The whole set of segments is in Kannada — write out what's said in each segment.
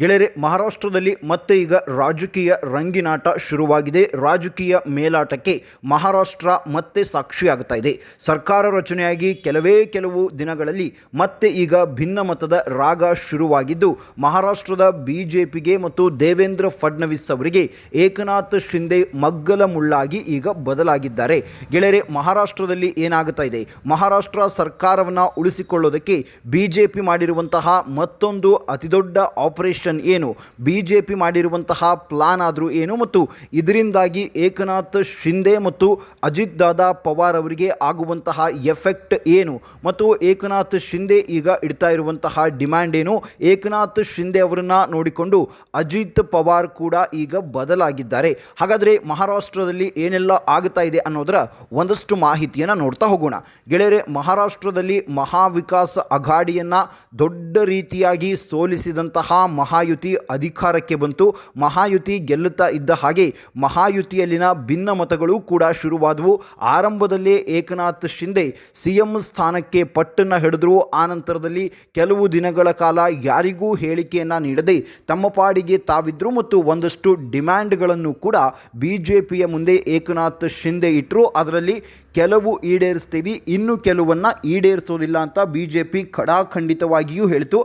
ಗೆಳೆಯರೆ, ಮಹಾರಾಷ್ಟ್ರದಲ್ಲಿ ಮತ್ತೆ ಈಗ ರಾಜಕೀಯ ರಂಗಿನಾಟ ಶುರುವಾಗಿದೆ. ರಾಜಕೀಯ ಮೇಲಾಟಕ್ಕೆ ಮಹಾರಾಷ್ಟ್ರ ಮತ್ತೆ ಸಾಕ್ಷಿಯಾಗ್ತಾ ಇದೆ. ಸರ್ಕಾರ ರಚನೆಯಾಗಿ ಕೆಲವೇ ಕೆಲವು ದಿನಗಳಲ್ಲಿ ಮತ್ತೆ ಈಗ ಭಿನ್ನಮತದ ರಾಗ ಶುರುವಾಗಿದ್ದು, ಮಹಾರಾಷ್ಟ್ರದ ಬಿಜೆಪಿಗೆ ಮತ್ತು ದೇವೇಂದ್ರ ಫಡ್ನವೀಸ್ ಅವರಿಗೆ ಏಕನಾಥ್ ಶಿಂದೆ ಮಗ್ಗಲ ಮುಳ್ಳಾಗಿ ಈಗ ಬದಲಾಗಿದ್ದಾರೆ. ಗೆಳೆಯರೆ, ಮಹಾರಾಷ್ಟ್ರದಲ್ಲಿ ಏನಾಗುತ್ತಾ ಇದೆ? ಮಹಾರಾಷ್ಟ್ರ ಸರ್ಕಾರವನ್ನು ಉಳಿಸಿಕೊಳ್ಳೋದಕ್ಕೆ ಬಿಜೆಪಿ ಮಾಡಿರುವಂತಹ ಮತ್ತೊಂದು ಅತಿದೊಡ್ಡ ಆಪರೇಷನ್ ಏನು? ಬಿ ಜೆ ಪಿ ಮಾಡಿರುವಂತಹ ಪ್ಲಾನ್ ಆದರೂ ಏನು? ಮತ್ತು ಇದರಿಂದಾಗಿ ಏಕನಾಥ್ ಶಿಂದೆ ಮತ್ತು ಅಜಿತ್ ದಾದಾ ಪವಾರ್ ಅವರಿಗೆ ಆಗುವಂತಹ ಎಫೆಕ್ಟ್ ಏನು? ಮತ್ತು ಏಕನಾಥ್ ಶಿಂದೆ ಈಗ ಇಡ್ತಾ ಇರುವಂತಹ ಡಿಮ್ಯಾಂಡ್ ಏನು? ಏಕನಾಥ್ ಶಿಂದೆ ಅವರನ್ನು ನೋಡಿಕೊಂಡು ಅಜಿತ್ ಪವಾರ್ ಕೂಡ ಈಗ ಬದಲಾಗಿದ್ದಾರೆ. ಹಾಗಾದರೆ ಮಹಾರಾಷ್ಟ್ರದಲ್ಲಿ ಏನೆಲ್ಲ ಆಗುತ್ತಾ ಇದೆ ಅನ್ನೋದರ ಒಂದಷ್ಟು ಮಾಹಿತಿಯನ್ನು ನೋಡ್ತಾ ಹೋಗೋಣ. ಗೆಳೆಯರೆ, ಮಹಾರಾಷ್ಟ್ರದಲ್ಲಿ ಮಹಾವಿಕಾಸ ಅಘಾಡಿಯನ್ನು ದೊಡ್ಡ ರೀತಿಯಾಗಿ ಸೋಲಿಸಿದಂತಹ ಮಹಾಯುತಿ ಅಧಿಕಾರಕ್ಕೆ ಬಂತು. ಮಹಾಯುತಿ ಗೆಲ್ಲುತ್ತಾ ಇದ್ದ ಹಾಗೆ ಮಹಾಯುತಿಯಲ್ಲಿನ ಭಿನ್ನ ಮತಗಳು ಕೂಡ ಶುರುವಾದವು. ಆರಂಭದಲ್ಲೇ ಏಕನಾಥ್ ಶಿಂದೆ ಸಿಎಂ ಸ್ಥಾನಕ್ಕೆ ಪಟ್ಟನ್ನು ಹಿಡಿದ್ರು. ಆನಂತರದಲ್ಲಿ ಕೆಲವು ದಿನಗಳ ಕಾಲ ಯಾರಿಗೂ ಹೇಳಿಕೆಯನ್ನು ನೀಡದೆ ತಮ್ಮ ಪಾಡಿಗೆ ತಾವಿದ್ರು ಮತ್ತು ಒಂದಷ್ಟು ಡಿಮ್ಯಾಂಡ್ಗಳನ್ನು ಕೂಡ ಬಿ ಜೆ ಪಿಯ ಮುಂದೆ ಏಕನಾಥ್ ಶಿಂದೆ ಇಟ್ಟರು ಅದರಲ್ಲಿ ಕೆಲವು ಈಡೇರಿಸ್ತೀವಿ, ಇನ್ನು ಕೆಲವನ್ನು ಈಡೇರಿಸೋದಿಲ್ಲ ಅಂತ ಬಿ ಜೆ ಪಿ ಖಡಾಖಂಡಿತವಾಗಿಯೂ ಹೇಳಿತು.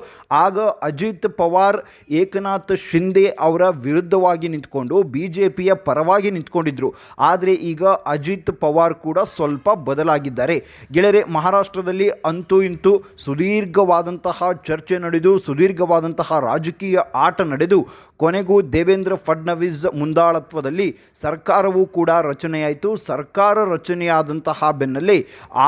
ಆಗ ಅಜಿತ್ ಪವಾರ್, ಏಕನಾಥ್ ಶಿಂದೆ ಅವರ ವಿರುದ್ಧವಾಗಿ ನಿಂತ್ಕೊಂಡು ಬಿ ಜೆ ಪಿಯ ಪರವಾಗಿ ನಿಂತ್ಕೊಂಡಿದ್ರು. ಆದರೆ ಈಗ ಅಜಿತ್ ಪವಾರ್ ಕೂಡ ಸ್ವಲ್ಪ ಬದಲಾಗಿದ್ದಾರೆ. ಗೆಳೆಯರೆ, ಮಹಾರಾಷ್ಟ್ರದಲ್ಲಿ ಅಂತೂ ಇಂತೂ ಸುದೀರ್ಘವಾದಂತಹ ಚರ್ಚೆ ನಡೆದು, ಸುದೀರ್ಘವಾದಂತಹ ರಾಜಕೀಯ ಆಟ ನಡೆದು ಕೊನೆಗೂ ದೇವೇಂದ್ರ ಫಡ್ನವೀಸ್ ಮುಂದಾಳತ್ವದಲ್ಲಿ ಸರ್ಕಾರವೂ ಕೂಡ ರಚನೆಯಾಯಿತು. ಸರ್ಕಾರ ರಚನೆಯಾದಂತಹ ಬೆನ್ನಲ್ಲೇ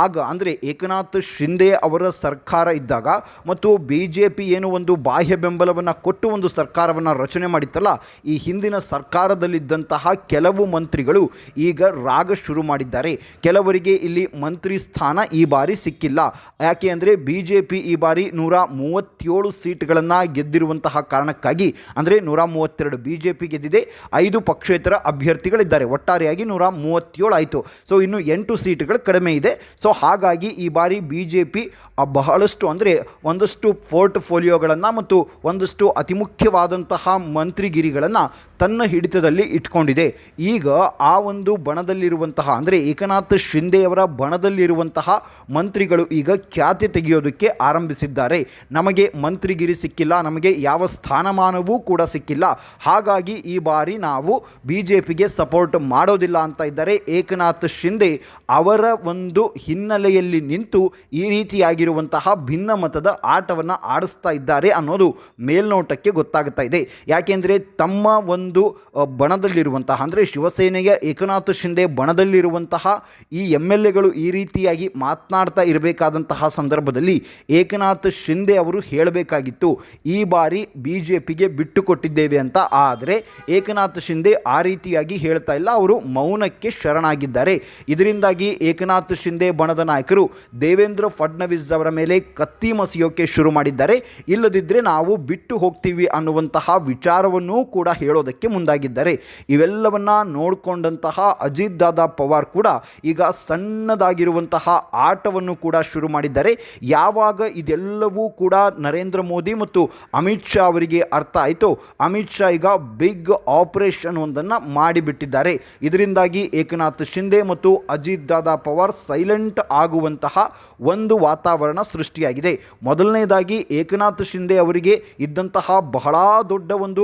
ಆಗ ಅಂದರೆ ಏಕನಾಥ್ ಶಿಂದೆ ಅವರ ಸರ್ಕಾರ ಇದ್ದಾಗ ಮತ್ತು ಬಿ ಜೆ ಪಿ ಏನು ಒಂದು ಬಾಹ್ಯ ಬೆಂಬಲವನ್ನು ಕೊಟ್ಟು ಒಂದು ಸರ್ಕಾರವನ್ನು ರಚನೆ ಮಾಡಿತ್ತಲ್ಲ, ಈ ಹಿಂದಿನ ಸರ್ಕಾರದಲ್ಲಿದ್ದಂತಹ ಕೆಲವು ಮಂತ್ರಿಗಳು ಈಗ ರಾಗ ಶುರು ಮಾಡಿದ್ದಾರೆ. ಕೆಲವರಿಗೆ ಇಲ್ಲಿ ಮಂತ್ರಿ ಸ್ಥಾನ ಈ ಬಾರಿ ಸಿಕ್ಕಿಲ್ಲ. ಯಾಕೆ ಅಂದರೆ ಬಿ ಜೆ ಪಿ ಈ ಬಾರಿ ನೂರ ಮೂವತ್ತೇಳು ಸೀಟ್ಗಳನ್ನು ಗೆದ್ದಿರುವಂತಹ ಕಾರಣಕ್ಕಾಗಿ, ಅಂದರೆ ನೂರ ಮೂವತ್ತೆರಡು ಬಿ ಜೆ ಪಿ ಗೆದ್ದಿದೆ, ಐದು ಪಕ್ಷೇತರ ಅಭ್ಯರ್ಥಿಗಳಿದ್ದಾರೆ. ಒಟ್ಟಾರೆಯಾಗಿ ನೂರ ಮೂವತ್ತೇಳು ಆಯಿತು. ಸೊ, ಇನ್ನು ಎಂಟು ಸೀಟ್ಗಳು ಕಡಿಮೆ ಇದೆ. ಸೊ, ಹಾಗಾಗಿ ಈ ಬಾರಿ ಬಿ ಜೆ ಪಿ ಬಹಳಷ್ಟು ಅಂದರೆ ಒಂದಷ್ಟು ಪೋರ್ಟ್ಫೋಲಿಯೋಗಳನ್ನು ಮತ್ತು ಒಂದಷ್ಟು ಅತಿ ಮುಖ್ಯವಾದಂತಹ ಮಂತ್ರಿಗಿರಿಗಳನ್ನು ತನ್ನ ಹಿಡಿತದಲ್ಲಿ ಇಟ್ಕೊಂಡಿದೆ. ಈಗ ಆ ಒಂದು ಬಣದಲ್ಲಿರುವಂತಹ, ಅಂದರೆ ಏಕನಾಥ್ ಶಿಂದೆಯವರ ಬಣದಲ್ಲಿರುವಂತಹ ಮಂತ್ರಿಗಳು ಈಗ ಖ್ಯಾತಿ ತೆಗೆಯೋದಕ್ಕೆ ಆರಂಭಿಸಿದ್ದಾರೆ. ನಮಗೆ ಮಂತ್ರಿಗಿರಿ ಸಿಕ್ಕಿಲ್ಲ, ನಮಗೆ ಯಾವ ಸ್ಥಾನಮಾನವೂ ಕೂಡ ಸಿಕ್ಕಿಲ್ಲ. ಹಾಗಾಗಿ ಈ ಬಾರಿ ನಾವು ಬಿ ಜೆ ಪಿಗೆ ಸಪೋರ್ಟ್ ಮಾಡೋದಿಲ್ಲ ಅಂತ ಇದ್ದಾರೆ ಏಕನಾಥ್ ಶಿಂದೆ. ಅವರ ಒಂದು ಹಿನ್ನೆಲೆಯಲ್ಲಿ ನಿಂತು ಈ ರೀತಿಯಾಗಿರುವಂತಹ ಭಿನ್ನ ಮತದ ಆಟವನ್ನು ಆಡಿಸ್ತಾ ಇದ್ದಾರೆ ಅನ್ನೋದು ಮೇಲ್ನೋಟಕ್ಕೆ ಗೊತ್ತಾಗ್ತಾ ಇದೆ. ಯಾಕೆಂದರೆ ತಮ್ಮ ಒಂದು ಅ, ಬಣದಲ್ಲಿರುವಂತಹ ಅಂದರೆ ಶಿವಸೇನೆಯ ಏಕನಾಥ್ ಶಿಂದೆ ಬಣದಲ್ಲಿರುವಂತಹ ಈ ಎಂ ಎಲ್ ಎಗಳು ಈ ರೀತಿಯಾಗಿ ಮಾತನಾಡ್ತಾ ಇರಬೇಕಾದಂತಹ ಸಂದರ್ಭದಲ್ಲಿ ಏಕನಾಥ್ ಶಿಂದೆ ಅವರು ಹೇಳಬೇಕಾಗಿತ್ತು ಈ ಬಾರಿ ಬಿ ಜೆ ಪಿಗೆ ಬಿಟ್ಟುಕೊಟ್ಟಿದ್ದೇವೆ ಅಂತ. ಆದರೆ ಏಕನಾಥ್ ಶಿಂದೆ ಆ ರೀತಿಯಾಗಿ ಹೇಳ್ತಾ ಇಲ್ಲ ಅವರು ಮೌನಕ್ಕೆ ಶರಣಾಗಿದ್ದಾರೆ. ಇದರಿಂದಾಗಿ ಏಕನಾಥ್ ಶಿಂದೆ ಬಣದ ನಾಯಕರು ದೇವೇಂದ್ರ ಫಡ್ನವೀಸ್ ಅವರ ಮೇಲೆ ಕತ್ತಿ ಮಸಿಯೋಕೆ ಶುರು ಮಾಡಿದ್ದಾರೆ. ಇಲ್ಲದಿದ್ದರೆ ನಾವು ಬಿಟ್ಟು ಹೋಗ್ತೀವಿ ಅನ್ನುವಂತಹ ವಿಚಾರವನ್ನೂ ಕೂಡ ಹೇಳೋದಕ್ಕೆ ಮುಂದಾಗಿದ್ದಾರೆ. ಇವೆಲ್ಲವನ್ನು ನೋಡಿಕೊಂಡಂತಹ ಅಜಿತ್ ದಾದಾ ಪವಾರ್ ಕೂಡ ಈಗ ಸಣ್ಣದಾಗಿರುವಂತಹ ಆಟವನ್ನು ಕೂಡ ಶುರು ಮಾಡಿದ್ದಾರೆ. ಯಾವಾಗ ಇದೆಲ್ಲವೂ ಕೂಡ ನರೇಂದ್ರ ಮೋದಿ ಮತ್ತು ಅಮಿತ್ ಶಾ ಅವರಿಗೆ ಅರ್ಥ ಆಯಿತು. ಅಮಿತ್ ಶಾ ಈಗ ಬಿಗ್ ಆಪರೇಷನ್ ಒಂದನ್ನು ಮಾಡಿಬಿಟ್ಟಿದ್ದಾರೆ. ಇದರಿಂದಾಗಿ ಏಕನಾಥ್ ಶಿಂದೆ ಮತ್ತು ಅಜಿತ್ ದಾದಾ ಪವಾರ್ ಸೈಲೆಂಟ್ ಆಗುವಂತಹ ಒಂದು ವಾತಾವರಣ ಸೃಷ್ಟಿಯಾಗಿದೆ. ಮೊದಲನೇದಾಗಿ ಏಕನಾಥ್ ಶಿಂದೆ ಅವರಿಗೆ ಇದ್ದಂತಹ ಬಹಳ ದೊಡ್ಡ ಒಂದು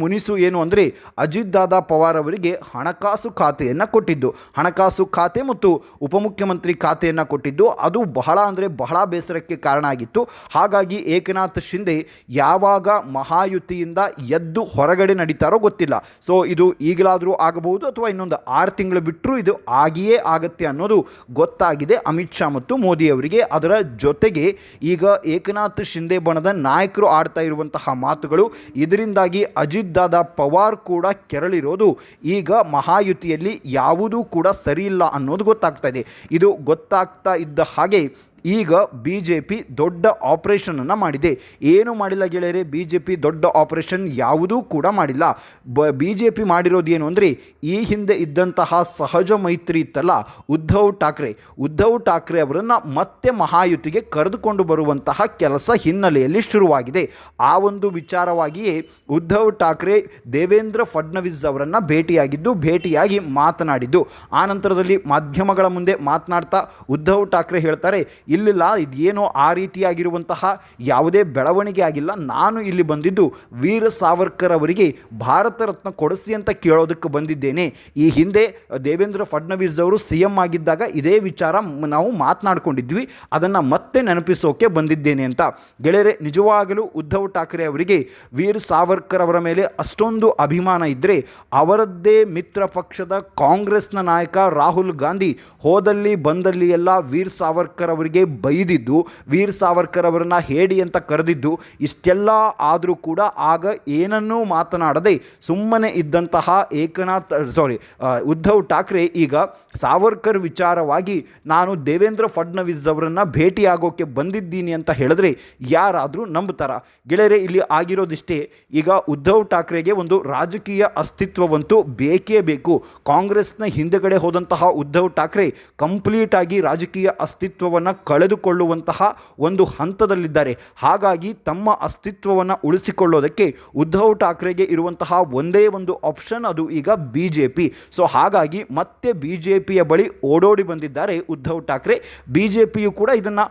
ಮುನಿಸು ಏನು ಅಂದರೆ ಅಜಿತ್ ದಾದಾ ಪವಾರ್ ಅವರಿಗೆ ಹಣಕಾಸು ಖಾತೆಯನ್ನು ಕೊಟ್ಟಿದ್ದು. ಹಣಕಾಸು ಖಾತೆ ಮತ್ತು ಉಪಮುಖ್ಯಮಂತ್ರಿ ಖಾತೆಯನ್ನು ಕೊಟ್ಟಿದ್ದು. ಅದು ಬಹಳ ಅಂದರೆ ಬಹಳ ಬೇಸರಕ್ಕೆ ಕಾರಣ ಆಗಿತ್ತು. ಹಾಗಾಗಿ ಏಕನಾಥ್ ಶಿಂದೆ ಯಾವಾಗ ಮಹಾಯುತಿಯಿಂದ ಎದ್ದು ಹೊರಗಡೆ ನಡೀತಾರೋ ಗೊತ್ತಿಲ್ಲ. ಸೊ ಇದು ಈಗಲಾದರೂ ಆಗಬಹುದು ಅಥವಾ ಇನ್ನೊಂದು ಆರು ತಿಂಗಳು ಬಿಟ್ಟರೂ ಇದು ಆಗಿಯೇ ಆಗತ್ತೆ ಅನ್ನೋದು ಗೊತ್ತಾಗಿದೆ ಅಮಿತ್ ಶಾ ಮತ್ತು ಮೋದಿ ಅವರಿಗೆ. ಅದರ ಜೊತೆಗೆ ಈಗ ಏಕನಾಥ್ ಶಿಂದೆ ಬಣದ ನಾಯಕರು ಆಡ್ತಾ ಇರುವಂತಹ ಮಾತುಗಳು ಇದರಿಂದಾಗಿ ಅಜಿತ್ ದಾದಾ ಪವಾರ್ ಕೂಡ ಕೆರಳಿರೋದು. ಈಗ ಮಹಾಯುತಿಯಲ್ಲಿ ಯಾವುದೂ ಕೂಡ ಸರಿಯಿಲ್ಲ ಅನ್ನೋದು ಗೊತ್ತಾಗ್ತಾ ಇದೆ. ಇದು ಗೊತ್ತಾಗ್ತಾ ಇದ್ದ ಹಾಗೆ ಈಗ ಬಿ ಜೆ ಪಿ ದೊಡ್ಡ ಆಪರೇಷನನ್ನು ಮಾಡಿದೆ. ಏನು ಮಾಡಿಲ್ಲ ಗೆಳೆಯರೆ ಬಿ ಜೆ ಪಿ ದೊಡ್ಡ ಆಪರೇಷನ್ ಯಾವುದೂ ಕೂಡ ಮಾಡಿಲ್ಲ. ಬ ಬಿ ಜೆ ಪಿ ಮಾಡಿರೋದು ಏನು ಅಂದರೆ, ಈ ಹಿಂದೆ ಇದ್ದಂತಹ ಸಹಜ ಮೈತ್ರಿ ಇತ್ತಲ್ಲ, ಉದ್ಧವ್ ಠಾಕ್ರೆ. ಉದ್ಧವ್ ಠಾಕ್ರೆ ಅವರನ್ನು ಮತ್ತೆ ಮಹಾಯುತಿಗೆ ಕರೆದುಕೊಂಡು ಬರುವಂತಹ ಕೆಲಸ ಹಿನ್ನೆಲೆಯಲ್ಲಿ ಶುರುವಾಗಿದೆ. ಆ ಒಂದು ವಿಚಾರವಾಗಿಯೇ ಉದ್ಧವ್ ಠಾಕ್ರೆ, ದೇವೇಂದ್ರ ಫಡ್ನವೀಸ್ ಅವರನ್ನು ಭೇಟಿಯಾಗಿದ್ದು, ಭೇಟಿಯಾಗಿ ಮಾತನಾಡಿದ್ದು. ಆ ನಂತರದಲ್ಲಿ ಮಾಧ್ಯಮಗಳ ಮುಂದೆ ಮಾತನಾಡ್ತಾ ಉದ್ಧವ್ ಠಾಕ್ರೆ ಹೇಳ್ತಾರೆ ಇಲ್ಲಿಲ್ಲ, ಇದೇನೋ ಆ ರೀತಿಯಾಗಿರುವಂತಹ ಯಾವುದೇ ಬೆಳವಣಿಗೆ ಆಗಿಲ್ಲ. ನಾನು ಇಲ್ಲಿ ಬಂದಿದ್ದು ವೀರ ಸಾವರ್ಕರ್ ಅವರಿಗೆ ಭಾರತ ರತ್ನ ಕೊಡಿಸಿ ಅಂತ ಕೇಳೋದಕ್ಕೆ ಬಂದಿದ್ದೇನೆ. ಈ ಹಿಂದೆ ದೇವೇಂದ್ರ ಫಡ್ನವೀಸ್ ಅವರು ಸಿ ಎಂ ಆಗಿದ್ದಾಗ ಇದೇ ವಿಚಾರ ನಾವು ಮಾತನಾಡ್ಕೊಂಡಿದ್ವಿ. ಅದನ್ನು ಮತ್ತೆ ನೆನಪಿಸೋಕೆ ಬಂದಿದ್ದೇನೆ ಅಂತ. ಗೆಳೆಯರೆ, ನಿಜವಾಗಲೂ ಉದ್ಧವ್ ಠಾಕ್ರೆ ಅವರಿಗೆ ವೀರ್ ಸಾವರ್ಕರ್ ಅವರ ಮೇಲೆ ಅಷ್ಟೊಂದು ಅಭಿಮಾನ ಇದ್ದರೆ ಅವರದ್ದೇ ಮಿತ್ರ ಪಕ್ಷದ ಕಾಂಗ್ರೆಸ್ನ ನಾಯಕ ರಾಹುಲ್ ಗಾಂಧಿ ಹೋದಲ್ಲಿ ಬಂದಲ್ಲಿ ಎಲ್ಲ ವೀರ್ ಸಾವರ್ಕರ್ ಅವರಿಗೆ ಬೈದಿದ್ದು, ವೀರ್ ಸಾವರ್ಕರ್ ಅವರನ್ನ ಹೇಡಿ ಅಂತ ಕರೆದಿದ್ದು, ಇಷ್ಟೆಲ್ಲ ಆದರೂ ಕೂಡ ಆಗ ಏನನ್ನೂ ಮಾತನಾಡದೆ ಸುಮ್ಮನೆ ಇದ್ದಂತಹ ಏಕನಾಥ್ ಸಾರಿ ಉದ್ಧವ್ ಠಾಕ್ರೆ ಈಗ ಸಾವರ್ಕರ್ ವಿಚಾರವಾಗಿ ನಾನು ದೇವೇಂದ್ರ ಫಡ್ನವೀಸ್ ಅವರನ್ನು ಭೇಟಿಯಾಗೋಕ್ಕೆ ಬಂದಿದ್ದೀನಿ ಅಂತ ಹೇಳಿದ್ರೆ ಯಾರಾದರೂ ನಂಬುತ್ತಾರ? ಗೆಳೆಯರೆ, ಇಲ್ಲಿ ಆಗಿರೋದಿಷ್ಟೇ, ಈಗ ಉದ್ಧವ್ ಠಾಕ್ರೆಗೆ ಒಂದು ರಾಜಕೀಯ ಅಸ್ತಿತ್ವವಂತೂ ಬೇಕೇ ಬೇಕು. ಕಾಂಗ್ರೆಸ್ನ ಹಿಂದೆಗಡೆ ಹೋದಂತಹ ಉದ್ಧವ್ ಠಾಕ್ರೆ ಕಂಪ್ಲೀಟ್ ಆಗಿ ರಾಜಕೀಯ ಅಸ್ತಿತ್ವವನ್ನು ಕಳೆದುಕೊಳ್ಳುವಂತಹ ಒಂದು ಹಂತದಲ್ಲಿದ್ದಾರೆ. ಹಾಗಾಗಿ ತಮ್ಮ ಅಸ್ತಿತ್ವವನ್ನು ಉಳಿಸಿಕೊಳ್ಳೋದಕ್ಕೆ ಉದ್ಧವ್ ಠಾಕ್ರೆಗೆ ಇರುವಂತಹ ಒಂದೇ ಒಂದು ಆಪ್ಷನ್ ಅದು ಈಗ ಬಿ ಜೆ ಪಿ ಸೊ ಹಾಗಾಗಿ ಮತ್ತೆ ಬಿ ಜೆ ಪಿಯ ಬಳಿ ಓಡೋಡಿ ಬಂದಿದ್ದಾರೆ ಉದ್ಧವ್ ಠಾಕ್ರೆ. ಬಿ ಜೆ ಪಿಯು ಕೂಡ ಇದನ್ನು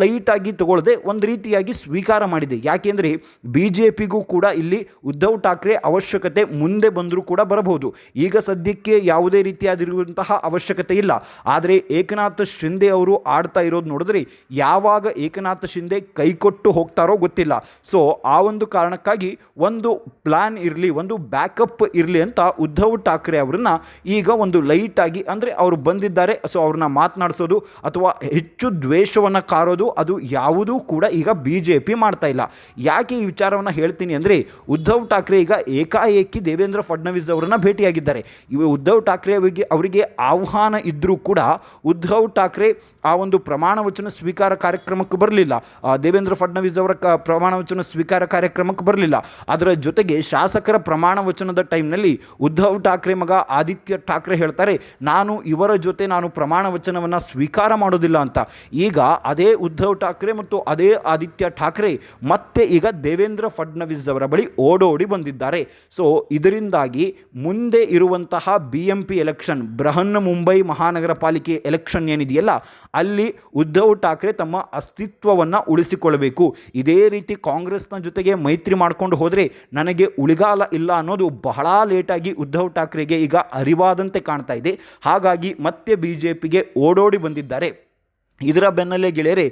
ಲೈಟಾಗಿ ತಗೊಳ್ಳದೆ ಒಂದು ರೀತಿಯಾಗಿ ಸ್ವೀಕಾರ ಮಾಡಿದೆ. ಯಾಕೆಂದರೆ ಬಿ ಜೆ ಪಿಗೂ ಕೂಡ ಇಲ್ಲಿ ಉದ್ಧವ್ ಠಾಕ್ರೆ ಅವಶ್ಯಕತೆ ಮುಂದೆ ಬಂದರೂ ಕೂಡ ಬರಬಹುದು. ಈಗ ಸದ್ಯಕ್ಕೆ ಯಾವುದೇ ರೀತಿಯಾದಿರುವಂತಹ ಅವಶ್ಯಕತೆ ಇಲ್ಲ. ಆದರೆ ಏಕನಾಥ್ ಶಿಂದೆ ಅವರು ಆಡ್ತಾ ಇರೋದು ನೋಡಿದ್ರೆ, ಯಾವಾಗ ಏಕನಾಥ ಶಿಂದೆ ಕೈಕೊಟ್ಟು ಹೋಗ್ತಾರೋ ಗೊತ್ತಿಲ್ಲ. ಸೊ ಆ ಒಂದು ಕಾರಣಕ್ಕಾಗಿ ಒಂದು ಪ್ಲಾನ್ ಇರಲಿ, ಒಂದು ಬ್ಯಾಕಪ್ ಇರಲಿ ಅಂತ ಉದ್ಧವ್ ಠಾಕ್ರೆ ಅವ್ರನ್ನ ಈಗ ಒಂದು ಲೈಟಾಗಿ ಅಂದರೆ ಅವರು ಬಂದಿದ್ದಾರೆ ಸೊ ಅವ್ರನ್ನ ಮಾತನಾಡಿಸೋದು ಅಥವಾ ಹೆಚ್ಚು ದ್ವೇಷವನ್ನು ಕಾರೋದು, ಅದು ಯಾವುದೂ ಕೂಡ ಈಗ ಬಿ ಜೆ ಪಿ ಮಾಡ್ತಾ ಇಲ್ಲ. ಯಾಕೆ ಈ ವಿಚಾರವನ್ನು ಹೇಳ್ತೀನಿ ಅಂದರೆ, ಉದ್ಧವ್ ಠಾಕ್ರೆ ಈಗ ಏಕಾಏಕಿ ದೇವೇಂದ್ರ ಫಡ್ನವೀಸ್ ಅವರನ್ನ ಭೇಟಿಯಾಗಿದ್ದಾರೆ. ಇವ ಉದ್ಧವ್ ಠಾಕ್ರೆ ಅವರಿಗೆ ಅವರಿಗೆ ಆಹ್ವಾನ ಇದ್ದರೂ ಕೂಡ ಉದ್ಧವ್ ಠಾಕ್ರೆ ಆ ಒಂದು ಪ್ರಮಾಣ ವಚನ ಸ್ವೀಕಾರ ಕಾರ್ಯಕ್ರಮಕ್ಕೆ ಬರಲಿಲ್ಲ. ದೇವೇಂದ್ರ ಫಡ್ನವೀಸ್ ಅವರ ಕ ಪ್ರಮಾಣ ವಚನ ಸ್ವೀಕಾರ ಕಾರ್ಯಕ್ರಮಕ್ಕೆ ಬರಲಿಲ್ಲ. ಅದರ ಜೊತೆಗೆ ಶಾಸಕರ ಪ್ರಮಾಣ ವಚನದ ಟೈಮ್ನಲ್ಲಿ ಉದ್ಧವ್ ಠಾಕ್ರೆ ಮಗ ಆದಿತ್ಯ ಠಾಕ್ರೆ ಹೇಳ್ತಾರೆ, ನಾನು ಇವರ ಜೊತೆ ನಾನು ಪ್ರಮಾಣ ವಚನವನ್ನು ಸ್ವೀಕಾರ ಮಾಡೋದಿಲ್ಲ ಅಂತ. ಈಗ ಅದೇ ಉದ್ಧವ್ ಠಾಕ್ರೆ ಮತ್ತು ಅದೇ ಆದಿತ್ಯ ಠಾಕ್ರೆ ಮತ್ತೆ ಈಗ ದೇವೇಂದ್ರ ಫಡ್ನವೀಸ್ ಅವರ ಬಳಿ ಓಡೋಡಿ ಬಂದಿದ್ದಾರೆ. ಸೊ, ಇದರಿಂದಾಗಿ ಮುಂದೆ ಇರುವಂತಹ B M P election Brihan Mumbai Mahanagara Palike election ಏನಿದೆಯಲ್ಲ ಅಲ್ಲಿ ಉದ್ಧವ್ ಠಾಕ್ರೆ ತಮ್ಮ ಅಸ್ತಿತ್ವವನ್ನು ಉಳಿಸಿಕೊಳ್ಳಬೇಕು. ಇದೇ ರೀತಿ ಕಾಂಗ್ರೆಸ್ನ ಜೊತೆಗೆ ಮೈತ್ರಿ ಮಾಡಿಕೊಂಡು ಹೋದರೆ ನನಗೆ ಉಳಿಗಾಲ ಇಲ್ಲ ಅನ್ನೋದು ಬಹಳ ಲೇಟಾಗಿ ಉದ್ಧವ್ ಠಾಕ್ರೆಗೆ ಈಗ ಅರಿವಾದಂತೆ ಕಾಣ್ತಾ ಇದೆ. ಹಾಗಾಗಿ ಮತ್ತೆ ಬಿ ಜೆ ಪಿಗೆ ಓಡೋಡಿ ಬಂದಿದ್ದಾರೆ. ಇದರ ಬೆನ್ನಲ್ಲೇ ಗೆಳೆಯರೆ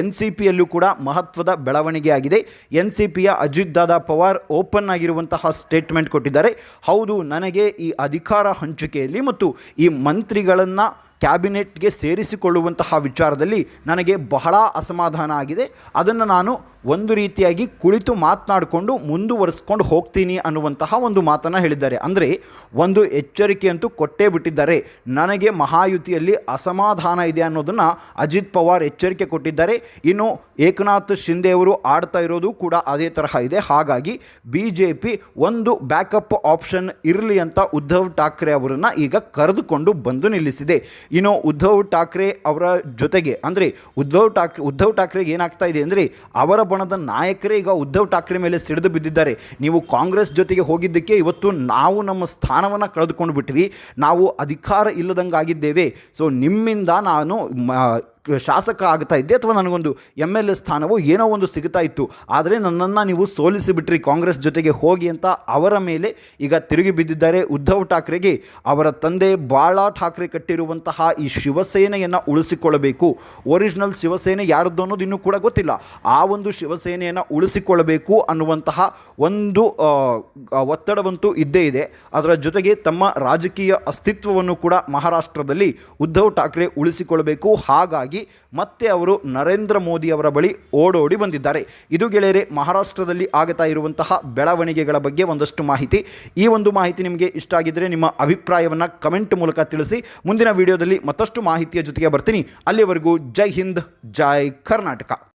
ಎನ್ ಸಿ ಪಿಯಲ್ಲೂ ಕೂಡ ಮಹತ್ವದ ಬೆಳವಣಿಗೆ ಆಗಿದೆ. ಎನ್ ಸಿ ಪಿಯ ಅಜಿತ್ ದಾದಾ ಪವಾರ್ ಓಪನ್ ಆಗಿರುವಂತಹ ಸ್ಟೇಟ್ಮೆಂಟ್ ಕೊಟ್ಟಿದ್ದಾರೆ. ಹೌದು, ನನಗೆ ಈ ಅಧಿಕಾರ ಹಂಚಿಕೆಯಲ್ಲಿ ಮತ್ತು ಈ ಮಂತ್ರಿಗಳನ್ನು ಕ್ಯಾಬಿನೆಟ್ಗೆ ಸೇರಿಸಿಕೊಳ್ಳುವಂತಹ ವಿಚಾರದಲ್ಲಿ ನನಗೆ ಬಹಳ ಅಸಮಾಧಾನ ಆಗಿದೆ. ಅದನ್ನು ನಾನು ಒಂದು ರೀತಿಯಾಗಿ ಕುಳಿತು ಮಾತನಾಡಿಕೊಂಡು ಮುಂದುವರಿಸ್ಕೊಂಡು ಹೋಗ್ತೀನಿ ಅನ್ನುವಂತಹ ಒಂದು ಮಾತನ್ನು ಹೇಳಿದ್ದಾರೆ. ಅಂದರೆ ಒಂದು ಎಚ್ಚರಿಕೆಯಂತೂ ಕೊಟ್ಟೇ ಬಿಟ್ಟಿದ್ದಾರೆ. ನನಗೆ ಮಹಾಯುತಿಯಲ್ಲಿ ಅಸಮಾಧಾನ ಇದೆ ಅನ್ನೋದನ್ನು ಅಜಿತ್ ಪವಾರ್ ಎಚ್ಚರಿಕೆ ಕೊಟ್ಟಿದ್ದಾರೆ. ಇನ್ನು ಏಕನಾಥ್ ಶಿಂದೆ ಅವರು ಆಡ್ತಾ ಇರೋದು ಕೂಡ ಅದೇ ತರಹ ಇದೆ. ಹಾಗಾಗಿ ಬಿ ಜೆ ಪಿ ಒಂದು ಬ್ಯಾಕಪ್ ಆಪ್ಷನ್ ಇರಲಿ ಅಂತ ಉದ್ಧವ್ ಠಾಕ್ರೆ ಅವರನ್ನು ಈಗ ಕರೆದುಕೊಂಡು ಬಂದು ನಿಲ್ಲಿಸಿದೆ. ಇನ್ನು ಉದ್ಧವ್ ಠಾಕ್ರೆ ಅವರ ಜೊತೆಗೆ, ಅಂದರೆ ಉದ್ಧವ್ ಠಾಕ್ರೆ ಉದ್ಧವ್ ಠಾಕ್ರೆಗೆ ಏನಾಗ್ತಾ ಇದೆ ಅಂದರೆ ಅವರ ಬಣದ ನಾಯಕರೇ ಈಗ ಉದ್ಧವ್ ಠಾಕ್ರೆ ಮೇಲೆ ಸಿಡಿದು ಬಿದ್ದಿದ್ದಾರೆ. ನೀವು ಕಾಂಗ್ರೆಸ್ ಜೊತೆಗೆ ಹೋಗಿದ್ದಕ್ಕೆ ಇವತ್ತು ನಾವು ನಮ್ಮ ಸ್ಥಾನವನ್ನು ಕಳೆದುಕೊಂಡು ಬಿಟ್ವಿ. ನಾವು ಅಧಿಕಾರ ಇಲ್ಲದಂಗಾಗಿದ್ದೇವೆ. ಸೊ ನಿಮ್ಮಿಂದ ನಾನು ಶಾಸಕ ಆಗ್ತಾ ಇದ್ದೆ ಅಥವಾ ನನಗೊಂದು ಎಂ ಎಲ್ ಎ ಸ್ಥಾನವೋ ಏನೋ ಒಂದು ಸಿಗ್ತಾ ಇತ್ತು. ಆದರೆ ನನ್ನನ್ನು ನೀವು ಸೋಲಿಸಿ ಬಿಟ್ರಿ, ಕಾಂಗ್ರೆಸ್ ಜೊತೆಗೆ ಹೋಗಿ ಅಂತ ಅವರ ಮೇಲೆ ಈಗ ತಿರುಗಿ ಬಿದ್ದಿದ್ದಾರೆ ಉದ್ಧವ್ ಠಾಕ್ರೆಗೆ. ಅವರ ತಂದೆ ಬಾಳ ಠಾಕ್ರೆ ಕಟ್ಟಿರುವಂತಹ ಈ ಶಿವಸೇನೆಯನ್ನು ಉಳಿಸಿಕೊಳ್ಳಬೇಕು. ಒರಿಜಿನಲ್ ಶಿವಸೇನೆ ಯಾರದ್ದು ಅನ್ನೋದು ಇನ್ನೂ ಕೂಡ ಗೊತ್ತಿಲ್ಲ. ಆ ಒಂದು ಶಿವಸೇನೆಯನ್ನು ಉಳಿಸಿಕೊಳ್ಳಬೇಕು ಅನ್ನುವಂತಹ ಒಂದು ಒತ್ತಡವಂತೂ ಇದ್ದೇ ಇದೆ. ಅದರ ಜೊತೆಗೆ ತಮ್ಮ ರಾಜಕೀಯ ಅಸ್ತಿತ್ವವನ್ನು ಕೂಡ ಮಹಾರಾಷ್ಟ್ರದಲ್ಲಿ ಉದ್ಧವ್ ಠಾಕ್ರೆ ಉಳಿಸಿಕೊಳ್ಳಬೇಕು. ಹಾಗಾಗಿ ಮತ್ತೆ ಅವರು ನರೇಂದ್ರ ಮೋದಿ ಅವರ ಬಳಿ ಓಡೋಡಿ ಬಂದಿದ್ದಾರೆ. ಇದು ಗೆಳೆಯರೆ, ಮಹಾರಾಷ್ಟ್ರದಲ್ಲಿ ಆಗತಾ ಇರುವಂತಹ ಬೆಳವಣಿಗೆಗಳ ಬಗ್ಗೆ ಒಂದಷ್ಟು ಮಾಹಿತಿ. ಈ ಒಂದು ಮಾಹಿತಿ ನಿಮಗೆ ಇಷ್ಟ ಆಗಿದ್ದರೆ ನಿಮ್ಮ ಅಭಿಪ್ರಾಯವನ್ನು ಕಮೆಂಟ್ ಮೂಲಕ ತಿಳಿಸಿ. ಮುಂದಿನ ವಿಡಿಯೋದಲ್ಲಿ ಮತ್ತಷ್ಟು ಮಾಹಿತಿಯ ಜೊತೆಗೆ ಬರ್ತೀನಿ. ಅಲ್ಲಿವರೆಗೂ ಜೈ ಹಿಂದ್, ಜೈ ಕರ್ನಾಟಕ.